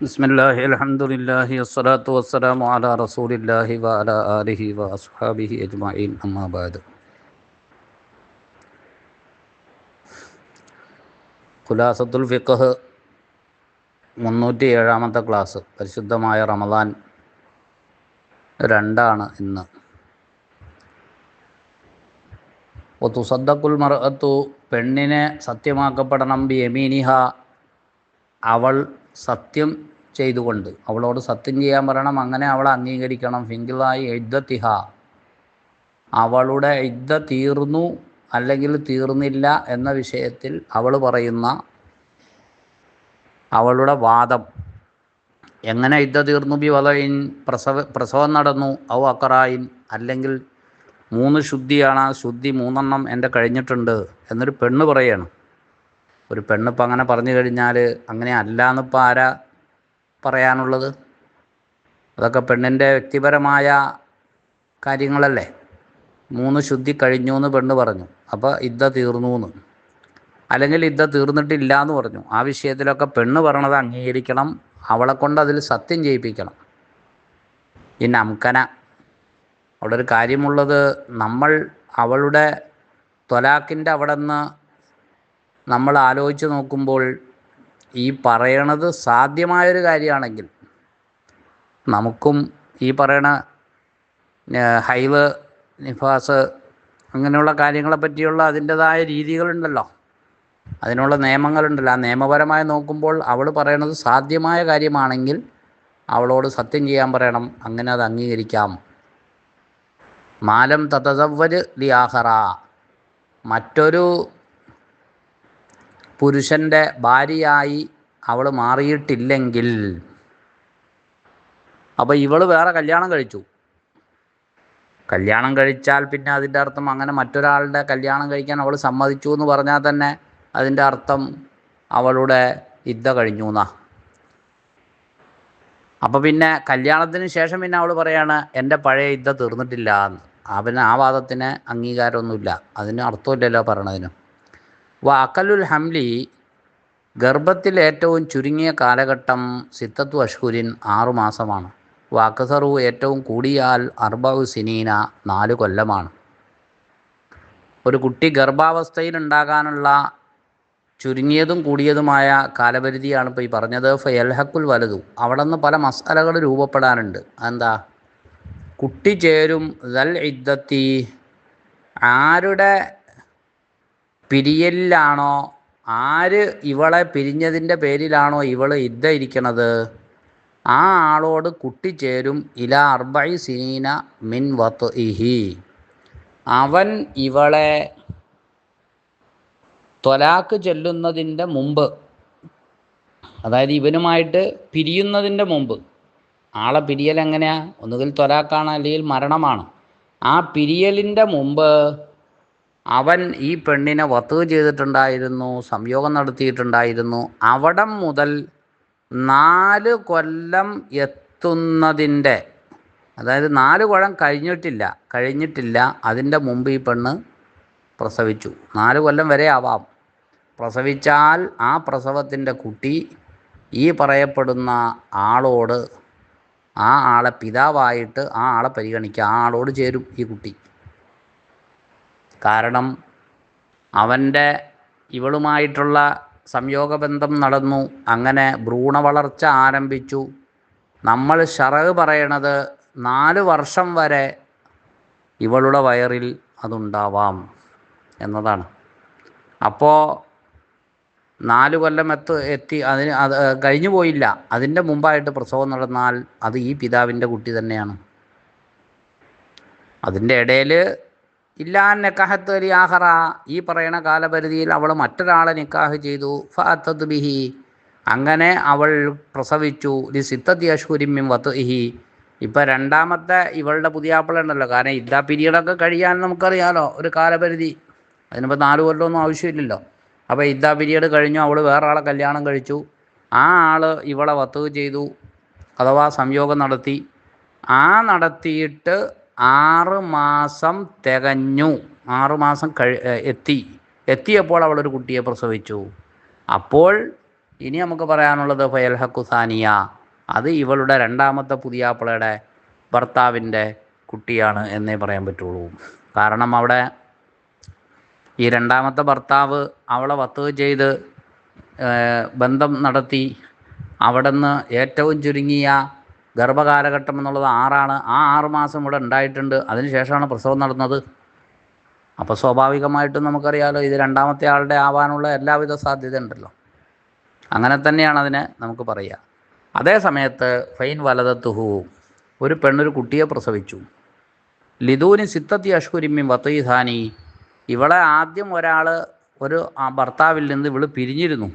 ബിസ്മില്ലാഹി അൽഹംദുലില്ലാഹി അസ്സലാത്തു വസ്സലാമു അലാ റസൂലില്ലാഹി വഅലാ ആലിഹി വഅസ്ഹാബിഹി അജ്മഈൻ. അമ്മാ ബഅദ് ഖുലാസത്തുൽ ഫിഖഹ് മുന്നൂറ്റി ഏഴാമത്തെ ക്ലാസ്. പരിശുദ്ധമായ റമദാൻ രണ്ടാണ് ഇന്ന്. ഒത്തുസദ്ദക്കുൽ മറത്തു പെണ്ണിനെ സത്യമാക്കപ്പെടണം ബി എമീനിഹ അവൾ സത്യം ചെയ്തുകൊണ്ട്. അവളോട് സത്യം ചെയ്യാൻ പറയണം അങ്ങനെ അവളെ അംഗീകരിക്കണം. ഫിങ്കിളായി എഴുദ്ദത്തിഹ അവളുടെ ഇദ്ദ തീർന്നു അല്ലെങ്കിൽ തീർന്നില്ല എന്ന വിഷയത്തിൽ അവൾ പറയുന്ന അവളുടെ വാദം. എങ്ങനെ യുദ്ധ തീർന്നു? ബി വലയിൻ പ്രസവ പ്രസവം നടന്നു. ഔ അക്കറായിൻ. അല്ലെങ്കിൽ മൂന്ന് ശുദ്ധിയാണ്. ആ ശുദ്ധി മൂന്നെണ്ണം എന്റെ കഴിഞ്ഞിട്ടുണ്ട്. എന്നൊരു പെണ്ണ് പറയാണ്. ഒരു പെണ്ണിപ്പോൾ അങ്ങനെ പറഞ്ഞു കഴിഞ്ഞാൽ അങ്ങനെ അല്ല എന്നിപ്പോൾ ആരാ പറയാനുള്ളത്? അതൊക്കെ പെണ്ണിന്റെ വ്യക്തിപരമായ കാര്യങ്ങളല്ലേ? മൂന്ന് ശുദ്ധി കഴിഞ്ഞു എന്ന് പെണ്ണ് പറഞ്ഞു. അപ്പോൾ ഇദ്ദ തീർന്നു എന്ന് അല്ലെങ്കിൽ ഇദ്ദ തീർന്നിട്ടില്ല എന്ന് പറഞ്ഞു. ആ വിഷയത്തിലൊക്കെ പെണ്ണ് പറയണത് അംഗീകരിക്കണം. അവളെ കൊണ്ട് അതിൽ സത്യം ചെയ്യിപ്പിക്കണം. ഈ നംകന. അവിടെ ഒരു കാര്യമുള്ളത് നമ്മൾ അവളുടെ തൊലാക്കിന്റെ അവിടെ നിന്ന് നമ്മൾ ആലോചിച്ച് നോക്കുമ്പോൾ ഈ പറയണത് സാധ്യമായൊരു കാര്യമാണെങ്കിൽ നമുക്കും ഈ പറയണ ഹൈവ് നിഫാസ് അങ്ങനെയുള്ള കാര്യങ്ങളെ പറ്റിയുള്ള അതിന്റെതായ രീതികളുണ്ടല്ലോ. അതിനുള്ള നിയമങ്ങളുണ്ടല്ലോ. ആ നിയമപരമായി നോക്കുമ്പോൾ അവൾ പറയണത് സാധ്യമായ കാര്യമാണെങ്കിൽ അവളോട് സത്യം ചെയ്യാൻ പറയണം. അങ്ങനെ അത് അംഗീകരിക്കാം. മാലം തതസവര് ലിയാഹറ. മറ്റൊരു പുരുഷന്റെ ഭാര്യയായി അവൾ മാറിയിട്ടില്ലെങ്കിൽ അപ്പോൾ ഇവൾ വേറെ കല്യാണം കഴിച്ചു. കല്യാണം കഴിച്ചാൽ പിന്നെ അതിന്റെ അർത്ഥം അങ്ങനെ മറ്റൊരാളുടെ കല്യാണം കഴിക്കാൻ അവൾ സമ്മതിച്ചു എന്ന് പറഞ്ഞാൽ തന്നെ അതിന്റെ അർത്ഥം അവളുടെ ഇദ്ധ കഴിഞ്ഞു എന്നാ. അപ്പോൾ പിന്നെ കല്യാണത്തിന് ശേഷം പിന്നെ അവൾ പറയാണ് എന്റെ പഴയ ഇദ്ധ തീർന്നിട്ടില്ല. എന്ന് അവന് ആ വാദത്തിന് അംഗീകാരമൊന്നുമില്ല. അതിന് അർത്ഥമില്ലല്ലോ പറയണതിന് വാക്കലുൽ ഹംലി ഗർഭത്തിൽ ഏറ്റവും ചുരുങ്ങിയ കാലഘട്ടം സിത്തത്തു അഷ്ഹുരിൻ ആറുമാസമാണ് വാക്കസറു ഏറ്റവും കൂടിയാൽ അർബാവ് സിനീന നാല് കൊല്ലമാണ്. ഒരു കുട്ടി ഗർഭാവസ്ഥയിൽ ഉണ്ടാകാനുള്ള ചുരുങ്ങിയതും കൂടിയതുമായ കാലപരിധിയാണ് ഇപ്പോൾ ഈ പറഞ്ഞത്. ഫയൽഹക്കുൽ വലതു അവിടെ നിന്ന് പല മസാലകൾ രൂപപ്പെടാനുണ്ട്. എന്താ കുട്ടി ചേരും ദൽ ഇദ്ദത്തി. ആരുടെ പിരിയലിലാണോ? ആര് ഇവളെ പിരിഞ്ഞതിന്റെ പേരിലാണോ ഇവൾ ഇദ്ദ ഇരിക്കണത് ആ ആളോട് കുട്ടി ചേരും ഇല അർബൈ സിനീന മിൻ വത്ത് ഇഹി അവൻ ഇവളെ ത്വലാക്ക് ചെല്ലുന്നതിന്റെ മുമ്പ് അതായത് ഇവനുമായിട്ട് പിരിയുന്നതിന്റെ മുമ്പ് ആളെ പിരിയൽ എങ്ങനെയാ? ഒന്നുകിൽ ത്വലാക്കാണ് അല്ലെങ്കിൽ മരണമാണ്. ആ പിരിയലിന്റെ മുമ്പ് അവൻ ഈ പെണ്ണിനെ വത്ത് ചെയ്തിട്ടുണ്ടായിരുന്നു സംയോഗം നടത്തിയിട്ടുണ്ടായിരുന്നു. അവിടം മുതൽ നാല് കൊല്ലം എത്തുന്നതിന്റെ അതായത് നാല് കൊല്ലം കഴിഞ്ഞിട്ടില്ല കഴിഞ്ഞിട്ടില്ല. അതിന്റെ മുമ്പ് ഈ പെണ്ണ് പ്രസവിച്ചു. നാല് കൊല്ലം വരെ ആവാം. പ്രസവിച്ചാൽ ആ പ്രസവത്തിന്റെ കുട്ടി ഈ പറയപ്പെടുന്ന ആളോട് ആ ആളെ പിതാവായിട്ട് ആ ആളെ പരിഗണിക്കുക. ആ ആളോട് ചേരും ഈ കുട്ടി. കാരണം അവന്റെ ഇവളുമായിട്ടുള്ള സംയോഗബന്ധം നടന്നു അങ്ങനെ ഭ്രൂണ വളർച്ച ആരംഭിച്ചു. നമ്മൾ ഷറവ് പറയണത് നാല് വർഷം വരെ ഇവളുടെ വയറിൽ അതുണ്ടാവാം എന്നതാണ്. അപ്പോൾ നാല് കൊല്ലം എത്ത് എത്തി അതിന് അത് കഴിഞ്ഞു പോയില്ല. അതിന്റെ മുമ്പായിട്ട് പ്രസവം നടന്നാൽ അത് ഈ പിതാവിന്റെ കുട്ടി തന്നെയാണ്. അതിന്റെ ഇടയിൽ ഇല്ലാ നെക്കാഹത്ത് അലി ആഹറ. ഈ പറയണ കാലപരിധിയിൽ അവൾ മറ്റൊരാളെ നിക്കാഹ് ചെയ്തു. ഫഅത്തത് ബിഹി. അങ്ങനെ അവൾ പ്രസവിച്ചു. ലി സിത്തത്തി അശ്വരിമ്യം വത്ത് ഇഹി ഇപ്പം രണ്ടാമത്തെ ഇവളുടെ പുതിയ ഉണ്ടല്ലോ. കാരണം ഇദ്ദാ പിരീഡൊക്കെ കഴിയാൻ നമുക്കറിയാലോ ഒരു കാലപരിധി. അതിനിപ്പോൾ നാല് കൊല്ലമൊന്നും ആവശ്യമില്ലല്ലോ. അപ്പോൾ ഇദ്ദാ പിരീഡ് കഴിഞ്ഞു. അവൾ വേറെ ആളെ കല്യാണം കഴിച്ചു. ആ ആൾ ഇവളെ വത്ത് ചെയ്തു. അഥവാ സംയോഗം നടത്തി. ആ നടത്തിയിട്ട് ആറ് മാസം തികഞ്ഞു. ആറ് മാസം കഴി എത്തി. എത്തിയപ്പോൾ അവളൊരു കുട്ടിയെ പ്രസവിച്ചു. അപ്പോൾ ഇനി നമുക്ക് പറയാനുള്ളത് ഫയൽ ഹക്കുസാനിയ അത് ഇവളുടെ രണ്ടാമത്തെ പുതിയാപ്പിളയുടെ ഭർത്താവിന്റെ കുട്ടിയാണ് എന്നേ പറയാൻ പറ്റുള്ളൂ. കാരണം അവിടെ ഈ രണ്ടാമത്തെ ഭർത്താവ് അവളെ വത്തുക ചെയ്ത് ബന്ധം നടത്തി അവിടെ നിന്ന് ഏറ്റവും ചുരുങ്ങിയ ഗർഭകാലഘട്ടം എന്നുള്ളത് ആറാണ്. ആ ആറ് മാസം ഇവിടെ ഉണ്ടായിട്ടുണ്ട്. അതിനുശേഷമാണ് പ്രസവം നടന്നത്. അപ്പോൾ സ്വാഭാവികമായിട്ടും നമുക്കറിയാലോ ഇത് രണ്ടാമത്തെ ആളുടെ ആവാനുള്ള എല്ലാവിധ സാധ്യത ഉണ്ടല്ലോ. അങ്ങനെ തന്നെയാണ് അതിനെ നമുക്ക് പറയുക. അതേ സമയത്ത് ഫൈൻ വലതത്തുഹു ഒരു പെണ്ണൊരു കുട്ടിയെ പ്രസവിച്ചു. ലിദൂനി സിത്തത്തി അഷ്കുരിമ്മിൻ വത്തീധാനി ഇവളെ ആദ്യം ഒരാൾ ഒരു ഭർത്താവിൽ നിന്ന് ഇവൾ പിരിഞ്ഞിരുന്നു.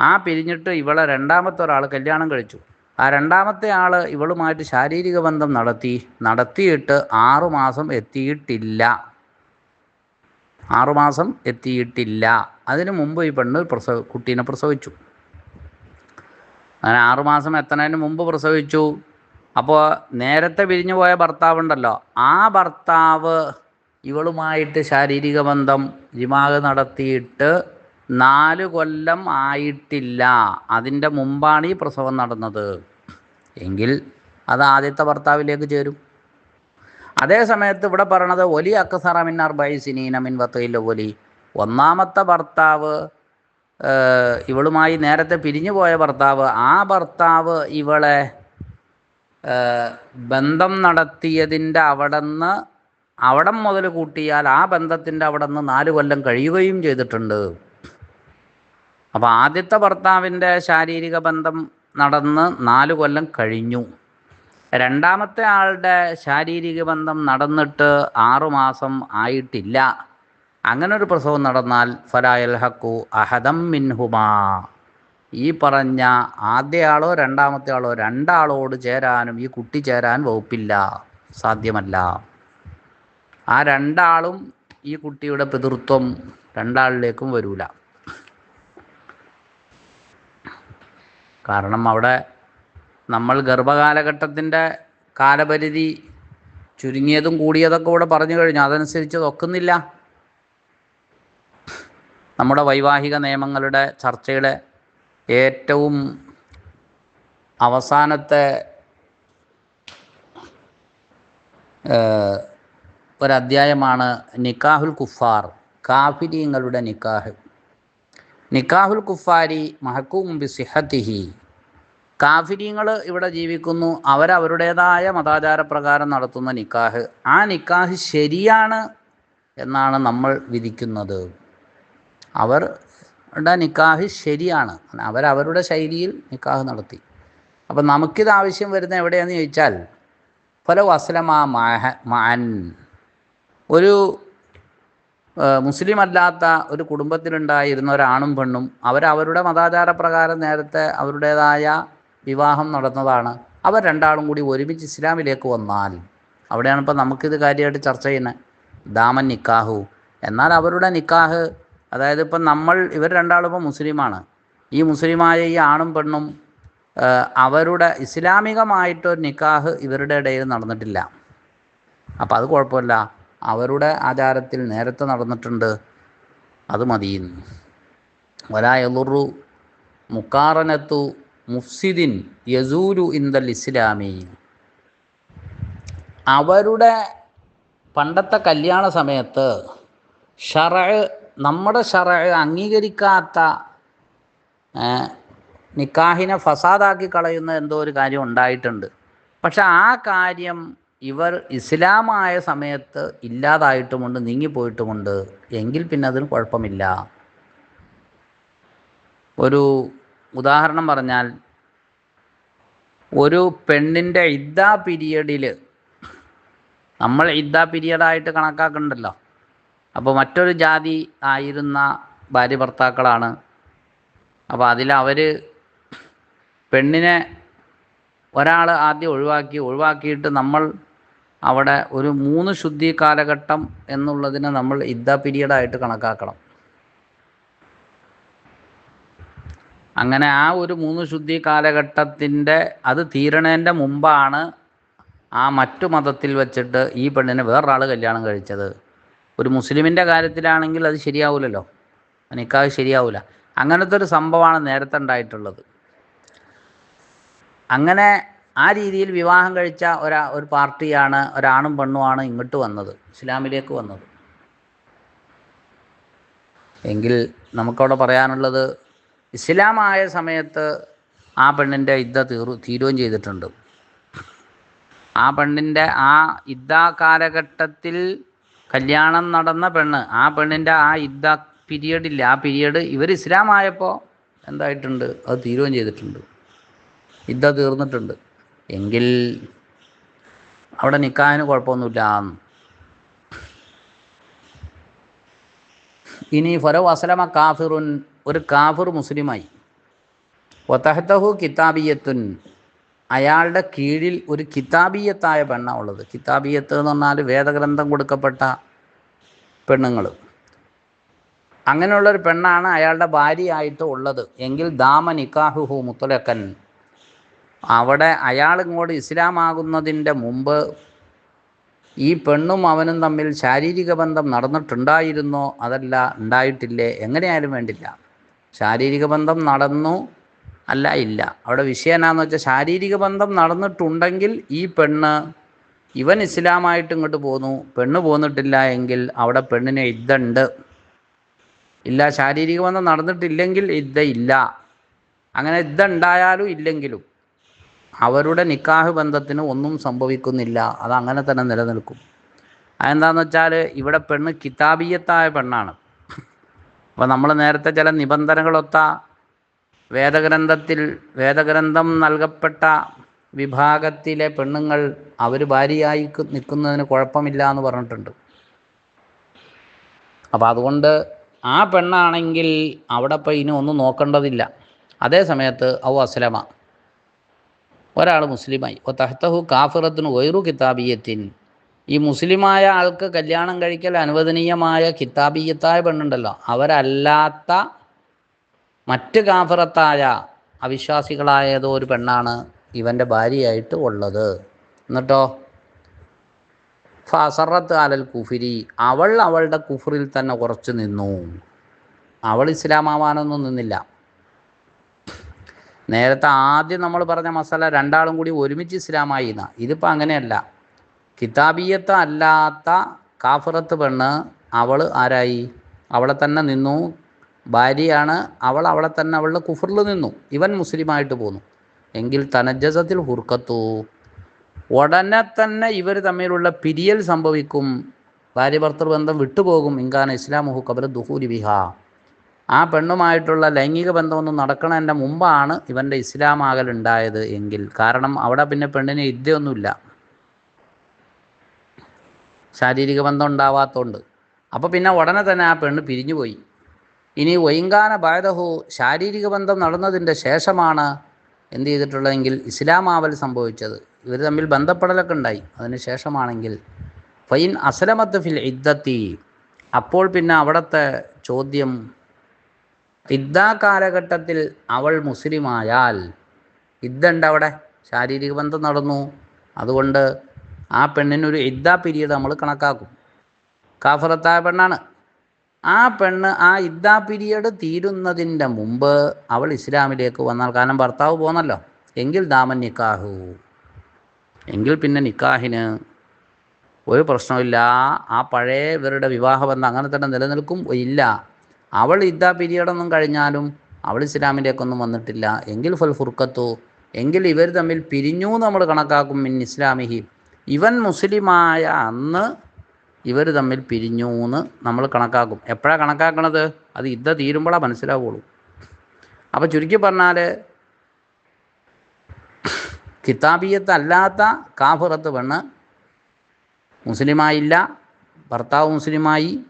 ആ പിരിഞ്ഞിട്ട് ഇവളെ രണ്ടാമത്തെ ഒരാൾ കല്യാണം കഴിച്ചു. ആ രണ്ടാമത്തെ ആൾ ഇവളുമായിട്ട് ശാരീരിക ബന്ധം നടത്തി നടത്തിയിട്ട് ആറുമാസം എത്തിയിട്ടില്ല. ആറുമാസം എത്തിയിട്ടില്ല. അതിനു മുമ്പ് ഈ പെണ്ണ് പ്രസവ കുട്ടീനെ പ്രസവിച്ചു. അങ്ങനെ ആറുമാസം എത്തണതിന് മുമ്പ് പ്രസവിച്ചു. അപ്പോൾ നേരത്തെ പിരിഞ്ഞു പോയ ഭർത്താവുണ്ടല്ലോ. ആ ഭർത്താവ് ഇവളുമായിട്ട് ശാരീരിക ബന്ധം ജിമാഗ് നടത്തിയിട്ട് നാല് കൊല്ലം ആയിട്ടില്ല. അതിന്റെ മുമ്പാണ് ഈ പ്രസവം നടന്നത്. എങ്കിൽ അത് ആദ്യത്തെ ഭർത്താവിലേക്ക് ചേരും. അതേ സമയത്ത് ഇവിടെ പറയണത് ഒലി അക്കസറ മിൻ അർബൈ സിനീന മിൻ വത്തയിലെ ഒലി. ഒന്നാമത്തെ ഭർത്താവ് ഇവളുമായി നേരത്തെ പിരിഞ്ഞു പോയ ഭർത്താവ് ആ ഭർത്താവ് ഇവളെ ബന്ധം നടത്തിയതിന്റെ അവിടെ നിന്ന് അവിടം മുതൽ കൂട്ടിയാൽ ആ ബന്ധത്തിന്റെ അവിടെ നിന്ന് നാല് കൊല്ലം കഴിയുകയും ചെയ്തിട്ടുണ്ട്. അപ്പോൾ ആദ്യത്തെ ഭർത്താവിന്റെ ശാരീരിക ബന്ധം നടന്ന് നാല് കൊല്ലം കഴിഞ്ഞു. രണ്ടാമത്തെ ആളുടെ ശാരീരിക ബന്ധം നടന്നിട്ട് ആറുമാസം ആയിട്ടില്ല. അങ്ങനെ ഒരു പ്രസവം നടന്നാൽ ഫലായൽ ഹക്കു അഹദം മിൻഹുമാ. ഈ പറഞ്ഞ ആദ്യ ആളോ രണ്ടാമത്തെ ആളോ രണ്ടാളോട് ചേരാനും ഈ കുട്ടി ചേരാൻ വകുപ്പില്ല. സാധ്യമല്ല. ആ രണ്ടാളും ഈ കുട്ടിയുടെ പിതൃത്വം രണ്ടാളിലേക്കും വരൂല. കാരണം അവിടെ നമ്മൾ ഗർഭകാലഘട്ടത്തിന്റെ കാലപരിധി ചുരുങ്ങിയതും കൂടിയതൊക്കെ ഇവിടെ പറഞ്ഞു കഴിഞ്ഞു. അതനുസരിച്ച് അത് ഒക്കുന്നില്ല. നമ്മുടെ വൈവാഹിക നിയമങ്ങളുടെ ചർച്ചയുടെ ഏറ്റവും അവസാനത്തെ ഒരധ്യായമാണ് നിക്കാഹുൽ കുഫാർ കാഫിരിയങ്ങളുടെ നിക്കാഹ്. നിക്കാഹുൽ കുഫാരി മഹക്കൂം ബി സിഹത്തിഹി കാഫിര്യങ്ങൾ ഇവിടെ ജീവിക്കുന്നു. അവരവരുടേതായ മതാചാരപ്രകാരം നടത്തുന്ന നിക്കാഹ്. ആ നിക്കാഹ് ശരിയാണ് എന്നാണ് നമ്മൾ വിധിക്കുന്നത്. അവരുടെ നിക്കാഹ് ശരിയാണ്. അവരവരുടെ ശൈലിയിൽ നിക്കാഹ് നടത്തി. അപ്പം നമുക്കിത് ആവശ്യം വരുന്ന എവിടെയാണെന്ന് ചോദിച്ചാൽ പല വസലമാ മാൻ ഒരു മുസ്ലിം അല്ലാത്ത ഒരു കുടുംബത്തിലുണ്ടായിരുന്ന ഒരാണും പെണ്ണും അവരവരുടെ മതാചാര പ്രകാരം നേരത്തെ അവരുടേതായ വിവാഹം നടന്നതാണ്. അവർ രണ്ടാളും കൂടി ഒരുമിച്ച് ഇസ്ലാമിലേക്ക് വന്നാൽ അവിടെയാണ് ഇപ്പോൾ നമുക്കിത് കാര്യമായിട്ട് ചർച്ച ചെയ്യുന്നത്. ദാമൻ നിക്കാഹു. എന്നാൽ അവരുടെ നിക്കാഹ് അതായത് ഇപ്പം നമ്മൾ ഇവർ രണ്ടാളും ഇപ്പോൾ മുസ്ലിമാണ്. ഈ മുസ്ലിമായ ഈ ആണും പെണ്ണും അവരുടെ ഇസ്ലാമികമായിട്ടൊരു നിക്കാഹ് ഇവരുടെ ഇടയിൽ നടന്നിട്ടില്ല. അപ്പോൾ അത് കുഴപ്പമില്ല. അവരുടെ ആചാരത്തിൽ നേരത്തെ നടന്നിട്ടുണ്ട് അത് മതിയെന്ന് വലായലുറു മുക്കാറനത്തു മുഫ്സിദിൻ യസൂരു ഇന്ദൽ ഇസ്ലാമി. അവരുടെ പണ്ടത്തെ കല്യാണ സമയത്ത് ഷറ നമ്മുടെ ഷറ അംഗീകരിക്കാത്ത നിക്കാഹിനെ ഫസാദാക്കി കളയുന്ന എന്തോ ഒരു കാര്യം ഉണ്ടായിട്ടുണ്ട്. പക്ഷെ ആ കാര്യം ഇവർ ഇസ്ലാമായ സമയത്ത് ഇല്ലാതായിട്ടുമുണ്ട് നീങ്ങിപ്പോയിട്ടുമുണ്ട്. എങ്കിൽ പിന്നെ അതിന് കുഴപ്പമില്ല. ഒരു ഉദാഹരണം പറഞ്ഞാൽ ഒരു പെണ്ണിന്റെ ഇദ്ദ പീരിയഡിൽ നമ്മൾ ഇദ്ദ പീരിയഡായിട്ട് കണക്കാക്കുന്നുണ്ടല്ലോ അപ്പോൾ മറ്റൊരു ജാതി ആയിരുന്ന ഭാര്യ ഭർത്താക്കളാണ്. അപ്പോൾ അതിൽ അവർ പെണ്ണിനെ ഒരാൾ ആദ്യം ഒഴിവാക്കി ഒഴിവാക്കിയിട്ട് നമ്മൾ അവിടെ ഒരു മൂന്ന് ശുദ്ധി കാലഘട്ടം എന്നുള്ളതിനെ നമ്മൾ ഇദ്ദ പീരീഡായിട്ട് കണക്കാക്കണം. അങ്ങനെ ആ ഒരു മൂന്ന് ശുദ്ധി കാലഘട്ടത്തിന്റെ അത് തീരണേന്റെ മുമ്പാണ് ആ മറ്റു മതത്തിൽ വെച്ചിട്ട് ഈ പെണ്ണിനെ വേറൊരാൾ കല്യാണം കഴിച്ചത്. ഒരു മുസ്ലിമിന്റെ കാര്യത്തിലാണെങ്കിൽ അത് ശരിയാവില്ലല്ലോ നിക്കാഹ് ശരിയാവില്ല അങ്ങനത്തെ ഒരു സംഭവമാണ് നേരത്തെ ഉണ്ടായിട്ടുള്ളത്. അങ്ങനെ ആ രീതിയിൽ വിവാഹം കഴിച്ച ഒരാ ഒരു പാർട്ടിയാണ് ഒരാണും പെണ്ണുമാണ് ഇങ്ങോട്ട് വന്നത് ഇസ്ലാമിലേക്ക് വന്നത്. എങ്കിൽ നമുക്കവിടെ പറയാനുള്ളത് ഇസ്ലാമായ സമയത്ത് ആ പെണ്ണിന്റെ ഇദ്ദ തീർ തീരുകയും ചെയ്തിട്ടുണ്ട്. ആ പെണ്ണിന്റെ ആ ഇദ്ദ കാലഘട്ടത്തിൽ കല്യാണം നടന്ന പെണ്ണ് ആ പെണ്ണിന്റെ ആ ഇദ്ദ പീരീഡ് ആ പീരീഡ് ഇവർ ഇസ്ലാമായപ്പോൾ എന്തായിട്ടുണ്ട്? അത് തീരുകയും ചെയ്തിട്ടുണ്ട്. ഇദ്ദ തീർന്നിട്ടുണ്ട്. എങ്കിൽ അവിടെ നിൽക്കാനും കുഴപ്പമൊന്നുമില്ല. ഇനി ഫലോ അസലമ കാഫിറുൻ ഒരു കാഫിർ മുസ്ലിമായി. ഒത്തഹത്തഹു കിതാബിയത്തുൻ അയാളുടെ കീഴിൽ ഒരു കിതാബിയത്തായ പെണ്ണാണ് ഉള്ളത്. കിതാബിയത്ത് എന്ന് പറഞ്ഞാൽ വേദഗ്രന്ഥം കൊടുക്കപ്പെട്ട പെണ്ണുങ്ങൾ അങ്ങനെയുള്ളൊരു പെണ്ണാണ് അയാളുടെ ഭാര്യയായിട്ട് ഉള്ളത്. എങ്കിൽ ദാമ നിക്കാഹുഹു മുത്തലക്കൻ. അവിടെ അയാൾ ഇങ്ങോട്ട് ഇസ്ലാമാകുന്നതിന്റെ മുമ്പ് ഈ പെണ്ണും അവനും തമ്മിൽ ശാരീരിക ബന്ധം നടന്നിട്ടുണ്ടായിരുന്നോ? അതല്ല ഉണ്ടായിട്ടില്ലേ? എങ്ങനെയായാലും വേണ്ടില്ല. ശാരീരിക ബന്ധം നടന്നു അല്ല ഇല്ല. അവിടെ വിഷയം എന്നാന്ന് വെച്ചാൽ ശാരീരിക ബന്ധം നടന്നിട്ടുണ്ടെങ്കിൽ ഈ പെണ്ണ് ഇവൻ ഇസ്ലാമായിട്ട് ഇങ്ങോട്ട് പോന്നു. പെണ്ണ് പോന്നിട്ടില്ല എങ്കിൽ അവിടെ പെണ്ണിന് ഇദ്ദുണ്ട് ഇല്ല ശാരീരിക ബന്ധം നടന്നിട്ടില്ലെങ്കിൽ ഇദ്ദ ഇല്ല. അങ്ങനെ ഇദ്ദ ഉണ്ടായാലും ഇല്ലെങ്കിലും. അവരുടെ നിക്കാഹ് ബന്ധത്തിന് ഒന്നും സംഭവിക്കുന്നില്ല. അത് അങ്ങനെ തന്നെ നിലനിൽക്കും. അതെന്താണെന്ന് വെച്ചാൽ ഇവിടെ പെണ്ണ് കിതാബീയത്തായ പെണ്ണാണ്. അപ്പോൾ നമ്മൾ നേരത്തെ ചില നിബന്ധനകളൊത്ത വേദഗ്രന്ഥത്തിൽ വേദഗ്രന്ഥം നൽകപ്പെട്ട വിഭാഗത്തിലെ പെണ്ണുങ്ങൾ അവർ ഭാര്യയായി നിൽക്കുന്നതിന് കുഴപ്പമില്ല എന്ന് പറഞ്ഞിട്ടുണ്ട്. അപ്പോൾ അതുകൊണ്ട് ആ പെണ്ണാണെങ്കിൽ അവിടെ ഇപ്പോൾ ഇനി ഒന്നും നോക്കേണ്ടതില്ല. അതേ സമയത്ത് ഔ ഒരാൾ മുസ്ലിമായി. ഒ തഹത്തഹു കാഫിറത്തിന് വൈറു കിതാബിയത്തിൻ. ഈ മുസ്ലിമായ ആൾക്ക് കല്യാണം കഴിക്കൽ അനുവദനീയമായ കിതാബീയത്തായ പെണ്ണുണ്ടല്ലോ. അവരല്ലാത്ത മറ്റ് കാഫിറത്തായ അവിശ്വാസികളായ ഏതോ ഒരു പെണ്ണാണ് ഇവന്റെ ഭാര്യയായിട്ട് ഉള്ളത്. എന്നിട്ടോ? ഫസറത്ത് അലൽ കുഫിരി. അവൾ അവളുടെ കുഫറിൽ തന്നെ കുറച്ച് നിന്നു. അവൾ ഇസ്ലാമാവാനൊന്നും നിന്നില്ല. നേരത്തെ ആദ്യം നമ്മൾ പറഞ്ഞ മസാല രണ്ടാളും കൂടി ഒരുമിച്ച് ഇസ്ലാമായി എന്നാ ഇതിപ്പോൾ അങ്ങനെയല്ല. കിതാബീയത്ത് അല്ലാത്ത കാഫിറത്ത് പെണ്ണ് അവൾ ആരായി? അവളെ തന്നെ നിന്നു. ഭാര്യയാണ്. അവൾ അവളെ തന്നെ അവളുടെ കുഫറിൽ നിന്നു. ഇവൻ മുസ്ലിമായിട്ട് പോന്നു. എങ്കിൽ തനജസത്തിൽ ഹുർക്കത്തു. ഉടനെ തന്നെ ഇവർ തമ്മിലുള്ള പിരിയൽ സംഭവിക്കും. ഭാര്യ ഭർത്തൃ ബന്ധം വിട്ടുപോകും. ഇങ്കാന ഇസ്ലാമുഹു കബല ദുഹൂരി ബിഹ. ആ പെണ്ണുമായിട്ടുള്ള ലൈംഗിക ബന്ധമൊന്നും നടക്കണതിന്റെ മുമ്പാണ് ഇവന്റെ ഇസ്ലാമാകൽ ഉണ്ടായത് എങ്കിൽ. കാരണം അവിടെ പിന്നെ പെണ്ണിന് ഇദ്യയൊന്നുമില്ല ശാരീരിക ബന്ധം ഉണ്ടാവാത്തതുകൊണ്ട് അപ്പോൾ പിന്നെ ഉടനെ തന്നെ ആ പെണ്ണ് പിരിഞ്ഞുപോയി ഇനി വൈങ്കാന ബാധഹു ശാരീരിക ബന്ധം നടന്നതിന്റെ ശേഷമാണ് എന്ത് ചെയ്തിട്ടുള്ളതെങ്കിൽ ഇസ്ലാമാവൽ സംഭവിച്ചത്. ഇവർ തമ്മിൽ ബന്ധപ്പെടലൊക്കെ ഉണ്ടായി. അതിന് ശേഷമാണെങ്കിൽ ഫൈൻ അസലമത്ത് ഫിൽ ഇദ്ദത്തി. അപ്പോൾ പിന്നെ അവിടുത്തെ ചോദ്യം ഇദ്ദ കാലഘട്ടത്തിൽ അവൾ മുസ്ലിമായാൽ ഇദ്ദുണ്ട് അവിടെ ശാരീരിക ബന്ധം നടന്നു. അതുകൊണ്ട് ആ പെണ്ണിനൊരു ഇദ്ദ പീരീഡ് നമ്മൾ കണക്കാക്കും. കാഫറത്തായ പെണ്ണാണ്. ആ പെണ്ണ് ആ ഇദ്ദാ പീരീഡ് തീരുന്നതിന്റെ മുമ്പ് അവൾ ഇസ്ലാമിലേക്ക് വന്നാൽ കാരണം ഭർത്താവ് പോന്നല്ലോ. എങ്കിൽ ദാമൻ നിക്കാഹു. എങ്കിൽ പിന്നെ നിക്കാഹിന് ഒരു പ്രശ്നമില്ല ആ പഴയ ഇവരുടെ വിവാഹബന്ധം അങ്ങനെ തന്നെ നിലനിൽക്കും ഇല്ല. അവൾ ഇദ്ദ പീരീഡൊന്നും കഴിഞ്ഞാലും അവൾ ഇസ്ലാമിലേക്കൊന്നും വന്നിട്ടില്ല. എങ്കിൽ ഫൽ ഫുർക്കത്തു എങ്കിൽ ഇവർ തമ്മിൽ പിരിഞ്ഞു നമ്മൾ കണക്കാക്കും. മിൻ ഇസ്ലാമിഹി ഇവൻ മുസ്ലിമായ അന്ന് ഇവർ തമ്മിൽ പിരിഞ്ഞു എന്ന് നമ്മൾ കണക്കാക്കും. എപ്പോഴാണ് കണക്കാക്കണത്? അത് ഇദ്ദ തീരുമ്പോഴാണ് മനസ്സിലാവുള്ളൂ. അപ്പോൾ ചുരുക്കി പറഞ്ഞാൽ കിതാബിയത്ത് അല്ലാത്ത കാഫിറത്ത് പെണ്ണ് മുസ്ലിമായില്ല ഭർത്താവ് മുസ്ലിമായി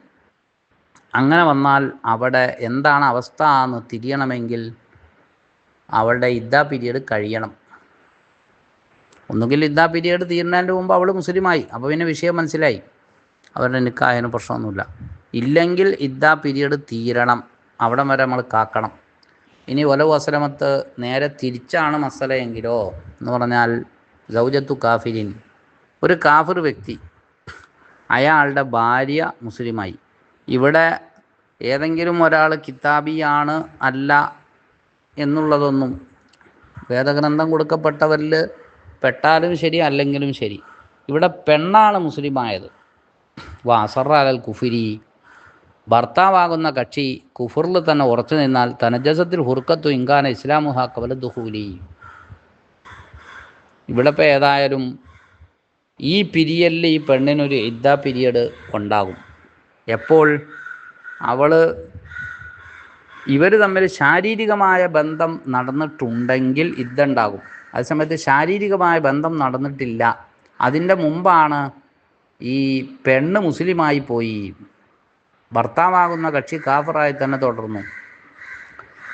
അങ്ങനെ വന്നാൽ അവിടെ എന്താണ് അവസ്ഥ എന്ന് തിരിയണമെങ്കിൽ അവളുടെ ഇദ്ദ പീരീഡ് കഴിയണം. ഒന്നുകിൽ ഇദ്ദ പീരീഡ് തീരുന്നതിന്റെ മുമ്പ് അവൾ മുസ്ലിമായി. അപ്പോൾ പിന്നെ വിഷയം മനസ്സിലായി. അവരുടെ നിക്കായതിന് പ്രശ്നമൊന്നുമില്ല. ഇല്ലെങ്കിൽ ഇദ്ദ പീരീഡ് തീരണം. അവിടെ വരെ നമ്മൾ കാക്കണം. ഇനി ഒല വസലമത്ത് നേരെ തിരിച്ചാണ് മസലയെങ്കിലോ എന്ന് പറഞ്ഞാൽ ഗൗജത്തു കാഫിരിൻ. ഒരു കാഫിർ വ്യക്തി അയാളുടെ ഭാര്യ മുസ്ലിമായി. ഇവിടെ ഏതെങ്കിലും ഒരാൾ കിതാബിയാണ് അല്ല എന്നുള്ളതൊന്നും വേദഗ്രന്ഥം കൊടുക്കപ്പെട്ടവരിൽ പെട്ടാലും ശരി അല്ലെങ്കിലും ശരി. ഇവിടെ പെണ്ണാണ് മുസ്ലിമായത്. വാസറ അലൽ കുഫിരി ഭർത്താവാകുന്ന കക്ഷി കുഫുറിൽ തന്നെ ഉറച്ചു നിന്നാൽ തനജസത്തിൽ ഹുർക്കത്തു ഇങ്കാന ഇസ്ലാമു കവല ദുഹൂലി. ഇവിടെ ഇപ്പോൾ ഏതായാലും ഈ പിരിയലിൽ ഈ പെണ്ണിനൊരു ഇദ്ദ പിരിയഡ് ഉണ്ടാകും. എപ്പോൾ അവൾ ഇവർ തമ്മിൽ ശാരീരികമായ ബന്ധം നടന്നിട്ടുണ്ടെങ്കിൽ ഇതുണ്ടാകും. അതേസമയത്ത് ശാരീരികമായ ബന്ധം നടന്നിട്ടില്ല. അതിന്റെ മുമ്പാണ് ഈ പെണ്ണ് മുസ്ലിമായി പോയി. ഭർത്താവാകുന്ന കക്ഷി കാഫറായി തന്നെ തുടർന്നു.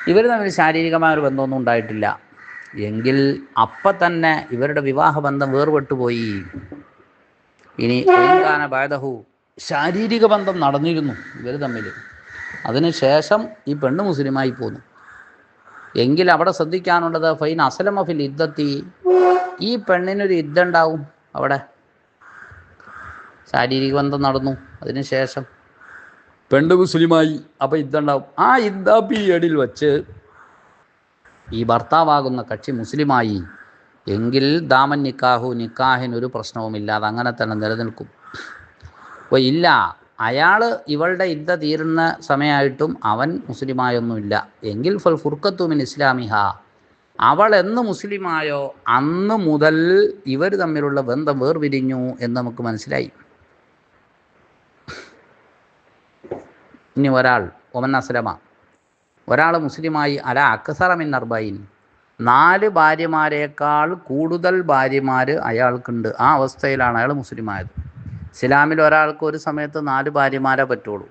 ഇവർ തമ്മിൽ ശാരീരികമായ ഒരു ബന്ധമൊന്നും ഉണ്ടായിട്ടില്ല. എങ്കിൽ അപ്പം തന്നെ ഇവരുടെ വിവാഹബന്ധം വേർപെട്ടുപോയി. വേർപെട്ടു പോയി ഇനി ഓങ്കാന ശാരീരിക ബന്ധം നടന്നിരുന്നു ഇവർ തമ്മിൽ അതിനുശേഷം ഈ പെണ്ണ് മുസ്ലിമായി പോന്നു. എങ്കിൽ അവിടെ ശ്രദ്ധിക്കാനുള്ളത് ഫൈൻ അസലമഫിൽ ഇദ്ദത്തി. ഈ പെണ്ണിനൊരു യുദ്ധം ഉണ്ടാവും അവിടെ. ശാരീരിക ബന്ധം നടന്നു അതിനുശേഷം പെണ്ണ് മുസ്ലിമായി അപ്പോൾ യുദ്ധം ഉണ്ടാവും ആ യുദ്ധ പീരീഡിൽ വച്ച് ഈ ഭർത്താവാകുന്ന കക്ഷി മുസ്ലിമായി എങ്കിൽ ദാമൻ നിക്കാഹു നിക്കാഹിന് ഒരു പ്രശ്നവുമില്ലാതെ അങ്ങനെ തന്നെ നിലനിൽക്കും. അപ്പോൾ ഇല്ല അയാൾ ഇവളുടെ യുദ്ധ തീരുന്ന സമയമായിട്ടും അവൻ മുസ്ലിമായൊന്നുമില്ല. എങ്കിൽ ഫൽ ഫുർക്കത്തുമിൻ ഇസ്ലാമിഹ. അവൾ എന്ന് മുസ്ലിമായോ? അന്ന് മുതൽ ഇവർ തമ്മിലുള്ള ബന്ധം വേർപിരിഞ്ഞു എന്ന് നമുക്ക് മനസ്സിലായി. ഇനി ഒരാൾ ഒമൻ അസ്ലമ. ഒരാൾ മുസ്ലിമായി അല അക്സറമിൻ അർബൈൻ നാല് ഭാര്യമാരേക്കാൾ കൂടുതൽ ഭാര്യമാർ അയാൾക്കുണ്ട്. ആ അവസ്ഥയിലാണ് അയാൾ മുസ്ലിമായത്. ഇസ്ലാമിൽ ഒരാൾക്ക് ഒരു സമയത്ത് നാല് ഭാര്യമാരെ പറ്റുള്ളൂ.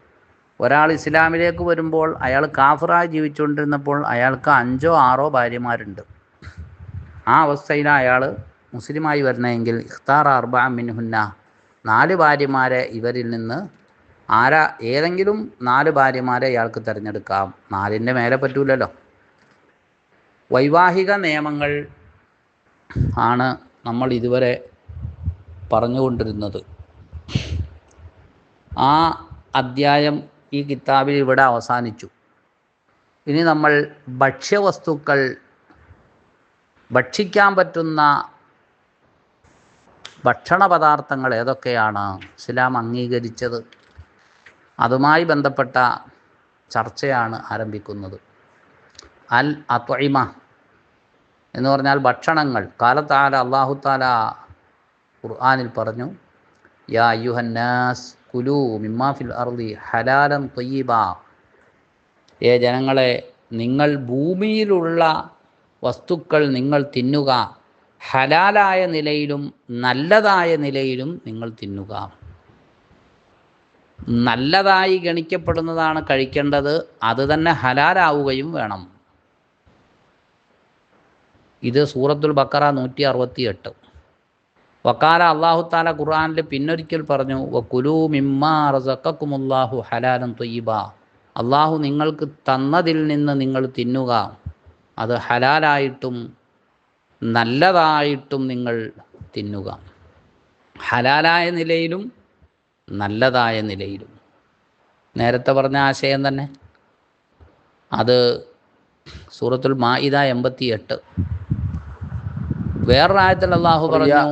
ഒരാൾ ഇസ്ലാമിലേക്ക് വരുമ്പോൾ അയാൾ കാഫറായി ജീവിച്ചുകൊണ്ടിരുന്നപ്പോൾ അയാൾക്ക് അഞ്ചോ ആറോ ഭാര്യമാരുണ്ട്. ആ അവസ്ഥയിൽ അയാൾ മുസ്ലിമായി വരണമെങ്കിൽ ഇഖ്താർ അർബ മിൻഹുന്ന നാല് ഭാര്യമാരെ ഇവരിൽ നിന്ന് ആരാ ഏതെങ്കിലും നാല് ഭാര്യമാരെ അയാൾക്ക് തിരഞ്ഞെടുക്കാം. നാലിന്റെ മേലെ പറ്റൂലല്ലോ. വൈവാഹിക നിയമങ്ങൾ ആണ് നമ്മൾ ഇതുവരെ പറഞ്ഞുകൊണ്ടിരുന്നത്. ആ അദ്ധ്യായം ഈ കിതാബിൽ ഇവിടെ അവസാനിച്ചു. ഇനി നമ്മൾ ഭക്ഷ്യവസ്തുക്കൾ ഭക്ഷിക്കാൻ പറ്റുന്ന ഭക്ഷണ പദാർത്ഥങ്ങൾ ഏതൊക്കെയാണ്? ഇസ്ലാം അംഗീകരിച്ചത്. അതുമായി ബന്ധപ്പെട്ട ചർച്ചയാണ് ആരംഭിക്കുന്നത്. അൽ അത്വയിമ എന്ന് പറഞ്ഞാൽ ഭക്ഷണങ്ങൾ. കാലത്താല അള്ളാഹു താല ഖുർആാനിൽ പറഞ്ഞു യാ യുഹന്നാസ് കുലു മിമ്മാഫിൽ അർദി ഹലാലൻ തൊയ്യബ. ഏ ജനങ്ങളെ നിങ്ങൾ ഭൂമിയിലുള്ള വസ്തുക്കൾ നിങ്ങൾ തിന്നുക. ഹലാലായ നിലയിലും നല്ലതായ നിലയിലും നിങ്ങൾ തിന്നുക. നല്ലതായി ഗണിക്കപ്പെടുന്നതാണ് കഴിക്കേണ്ടത്. അത് തന്നെ ഹലാലാവുകയും വേണം. ഇത് സൂറത്തുൽ ബക്കറ നൂറ്റി അറുപത്തി എട്ട് വക്കാല അള്ളാഹു താല ഖുർആാനിൽ പിന്നൊരിക്കൽ പറഞ്ഞു വക്കുലു മിമ്മാ റസക്കുമുല്ലാഹു ഹലാലൻ തൊയ്യബ. അള്ളാഹു നിങ്ങൾക്ക് തന്നതിൽ നിന്ന് നിങ്ങൾ തിന്നുക. അത് ഹലാലായിട്ടും നല്ലതായിട്ടും നിങ്ങൾ തിന്നുക. ഹലാലായ നിലയിലും നല്ലതായ നിലയിലും. നേരത്തെ പറഞ്ഞ ആശയം തന്നെ. അത് സൂറത്തുൽ മാഇദ എൺപത്തി എട്ട് വേറൊരായത്തിൽ അള്ളാഹു പറഞ്ഞു.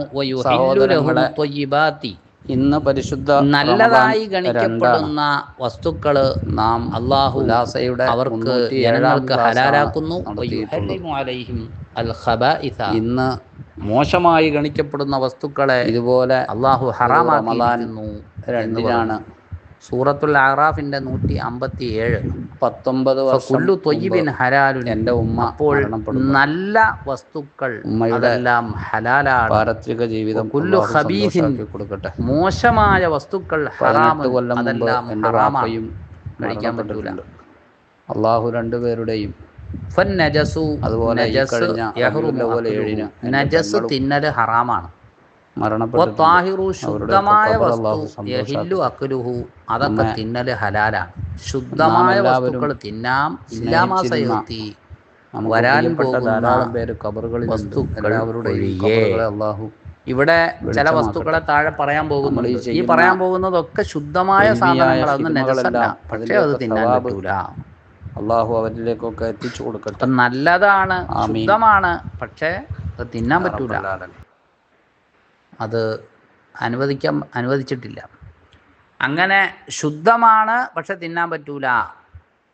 ഇന്ന് പരിശുദ്ധ നല്ലതായി. ഗണിക്കപ്പെടുന്ന വസ്തുക്കൾ നാം അള്ളാഹു അവർക്ക് ജനങ്ങൾക്ക് ഹലാലാക്കുന്നു. ഇന്ന് മോശമായി ഗണിക്കപ്പെടുന്ന വസ്തുക്കളെ ഇതുപോലെ അള്ളാഹു റമദാൻ ഹറാമാക്കിയിരിക്കുന്നു രണ്ടിനാണ് സൂറത്തുൽ ആറാഫിന്റെ നൂറ്റി അമ്പത്തി ഏഴ് പത്തൊമ്പത് കുല്ലു തൊയ്യിബിൻ ഹരാലു എന്റെ ഉമ്മ അപ്പോൾ നല്ല വസ്തുക്കൾ ഉമ്മയുടെല്ലാം ഹലാലാണ്. പാരത്രിക ജീവിതം കുല്ലു ഹബീഹിൻ കൊടുക്കട്ടെ. മോശമായ വസ്തുക്കൾ ഹറാമ കൊല്ലം അതെല്ലാം ഹറാമയും കഴിക്കാൻ പറ്റൂല. അള്ളാഹു രണ്ടുപേരുടെയും അതുപോലെ തിന്നൽ ഹറാമാണ്. ശുദ്ധമായ വസ്തു അതൊക്കെ തിന്നൽ ഹലാലാണ്. ശുദ്ധമായ വസ്തുക്കൾ തിന്നാം. ഇല്ലാമാസയുത്തി വരാൻ പോകുന്ന വസ്തുക്കൾ അള്ളാഹു ഇവിടെ ചില വസ്തുക്കളെ താഴെ പറയാൻ പോകുന്നുണ്ട്. നമ്മൾ ഈ പറയാൻ പോകുന്നതൊക്കെ ശുദ്ധമായ സാധനങ്ങളൊക്കെ സാധനങ്ങൾ അതൊന്നും നജസല്ല. ഹിദ്മകളെല്ലാം പക്ഷേ അത് തിന്നാൻ സവാബ് പറ്റൂല. അള്ളാഹു അവരിലേക്കൊക്കെ എത്തിച്ചു കൊടുക്കട്ടെ. നല്ലതാണ്. ശുദ്ധമാണ്. പക്ഷേ അത് തിന്നാൻ പറ്റൂല. അത് അനുവദിക്കാൻ അനുവദിച്ചിട്ടില്ല. അങ്ങനെ ശുദ്ധമാണ് പക്ഷെ തിന്നാൻ പറ്റൂല.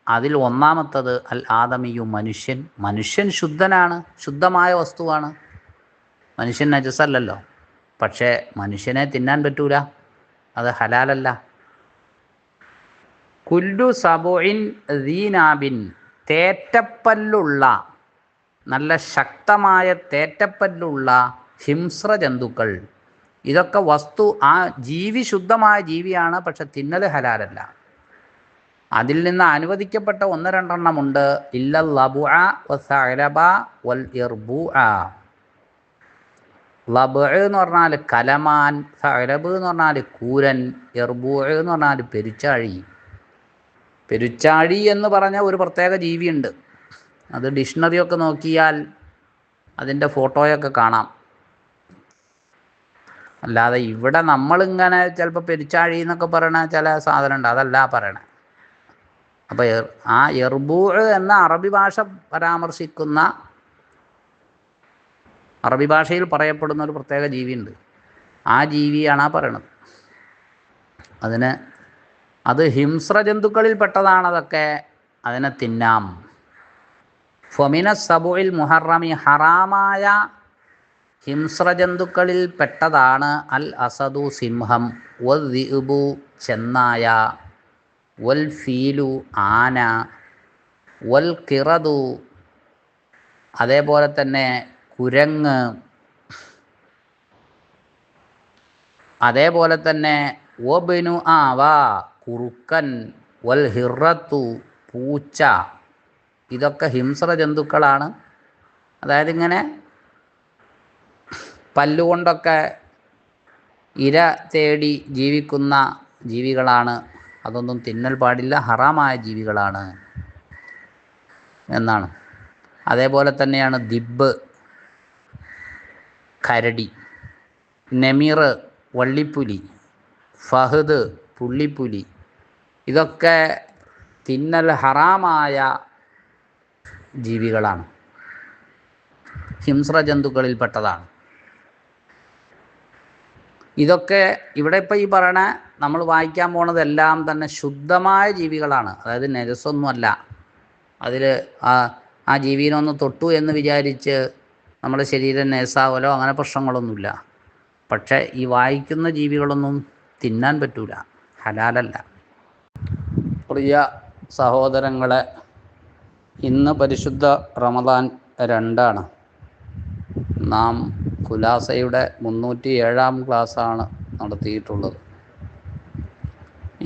അതിൽ ഒന്നാമത്തത് അൽ ആദമിയു മനുഷ്യൻ. മനുഷ്യൻ ശുദ്ധനാണ് ശുദ്ധമായ വസ്തുവാണ്. മനുഷ്യൻ നജസല്ലല്ലോ പക്ഷേ മനുഷ്യനെ തിന്നാൻ പറ്റൂല. അത് ഹലാലല്ല. കുല്ലു സബോയിൻ ദീനാബിൻ. തേറ്റപ്പല്ലുള്ള നല്ല ശക്തമായ തേറ്റപ്പല്ലുള്ള ഹിംസ്ര ജന്തുക്കൾ ഇതൊക്കെ വസ്തു ആ ജീവി ശുദ്ധമായ ജീവിയാണ് പക്ഷെ തിന്നൽ ഹലാലല്ല. അതിൽ നിന്ന് അനുവദിക്കപ്പെട്ട ഒന്ന് വൽ ഇർബുഅ. ലബ് എന്ന് പറഞ്ഞാൽ കലമാൻ സഅലബ് എന്ന് പറഞ്ഞാൽ കൂരൻ എർബു എന്ന് പറഞ്ഞാൽ പെരുച്ചാഴി. പെരുച്ചാഴി എന്ന് പറഞ്ഞ ഒരു പ്രത്യേക ജീവിയുണ്ട്. അത് ഡിക്ഷണറിയൊക്കെ നോക്കിയാൽ അതിന്റെ ഫോട്ടോയൊക്കെ കാണാം. അല്ലാതെ ഇവിടെ നമ്മളിങ്ങനെ ചിലപ്പോൾ പെരിച്ചാഴി എന്നൊക്കെ പറയണ ചില സാധനം ഉണ്ട് അതല്ല പറയണേ. അപ്പോൾ ആ എർബൂ എന്ന അറബി ഭാഷ പരാമർശിക്കുന്ന അറബി ഭാഷയിൽ പറയപ്പെടുന്ന ഒരു പ്രത്യേക ജീവിയുണ്ട്. ആ ജീവിയാണ് ആ പറയണത്. അതിന് അത് ഹിംസ്ര ജന്തുക്കളിൽ പെട്ടതാണതൊക്കെ അതിനെ തിന്നാം. ഫൊമിന സബുയിൽ മുഹറമി ഹറാമായ ഹിംസ്ര ജന്തുക്കളിൽ പെട്ടതാണ് അൽ അസദു സിംഹം. ദിഉബു ചെന്നായ. വൽ ഫീലു ആന. വൽ കിറതു അതേപോലെ തന്നെ കുരങ്ങ്. അതേപോലെ തന്നെ ഒബിനു ആവ കുറുക്കൻ. വൽ ഹിറത്തു പൂച്ച. ഇതൊക്കെ ഹിംസ്ര ജന്തുക്കളാണ് അതായത് ഇങ്ങനെ പല്ലുകൊണ്ടൊക്കെ ഇര തേടി ജീവിക്കുന്ന ജീവികളാണ്. അതൊന്നും തിന്നൽ പാടില്ല. ഹറാമായ ജീവികളാണ് എന്നാണ്. അതേപോലെ തന്നെയാണ് ദിബ് കരടി നെമിർ വള്ളിപ്പുലി ഫഹദ് പുള്ളിപ്പുലി. ഇതൊക്കെ തിന്നൽ ഹറാമായ ജീവികളാണ്. ഹിംസ്ര ജന്തുക്കളിൽപ്പെട്ടതാണ് ഇതൊക്കെ ഇവിടെ ഇപ്പോൾ ഈ പറയണ നമ്മൾ വായിക്കാൻ പോണതെല്ലാം തന്നെ ശുദ്ധമായ ജീവികളാണ്. അതായത് നെജസൊന്നുമല്ല അതിൽ ആ ആ ജീവിനൊന്ന് തൊട്ടു എന്ന് വിചാരിച്ച് നമ്മുടെ ശരീരം നേസാവലോ അങ്ങനെ പ്രശ്നങ്ങളൊന്നുമില്ല. പക്ഷേ ഈ വായിക്കുന്ന ജീവികളൊന്നും തിന്നാൻ പറ്റൂല. ഹലാലല്ല. പ്രിയ സഹോദരങ്ങളെ ഇന്ന് പരിശുദ്ധ റമദാൻ രണ്ടാണ്. നാം കുലാസയുടെ മുന്നൂറ്റി ഏഴാം ക്ലാസ്സാണ് നടത്തിയിട്ടുള്ളത്.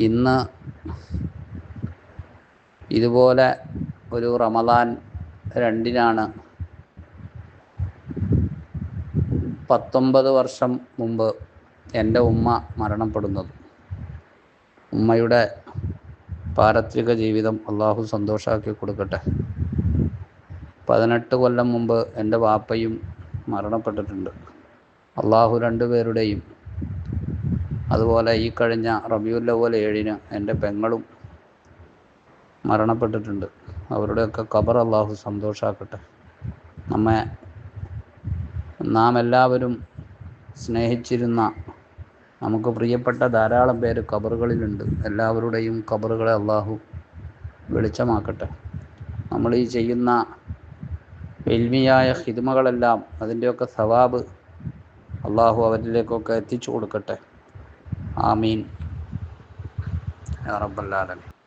ഇന്ന് ഇതുപോലെ ഒരു റമദാൻ രണ്ടിനാണ് പത്തൊമ്പത് വർഷം മുമ്പ് എന്റെ ഉമ്മ മരണപ്പെടുന്നത്. ഉമ്മയുടെ പാരത്രിക ജീവിതം അള്ളാഹു സന്തോഷമാക്കി കൊടുക്കട്ടെ. പതിനെട്ട് കൊല്ലം മുമ്പ് എന്റെ വാപ്പയും മരണപ്പെട്ടിട്ടുണ്ട്. അള്ളാഹു രണ്ടുപേരുടെയും അതുപോലെ ഈ കഴിഞ്ഞ റബിയുല്ലവൽ ഏഴിന് എന്റെ പെങ്ങളും മരണപ്പെട്ടിട്ടുണ്ട്. അവരുടെയൊക്കെ ഖബർ അള്ളാഹു സന്തോഷാക്കട്ടെ. നമ്മെ നാം എല്ലാവരും സ്നേഹിച്ചിരുന്ന നമുക്ക് പ്രിയപ്പെട്ട ധാരാളം പേര് ഖബറുകളിലുണ്ട്. എല്ലാവരുടെയും ഖബറുകളെ അള്ളാഹു വെളിച്ചമാക്കട്ടെ. നമ്മൾ ഈ ചെയ്യുന്ന എൽമിയായ ഹിദ്മകളെല്ലാം അതിന്റെയൊക്കെ സവാബ് അള്ളാഹു അവരിലേക്കൊക്കെ എത്തിച്ചു കൊടുക്കട്ടെ. ആമീൻ. ആലമീൻ.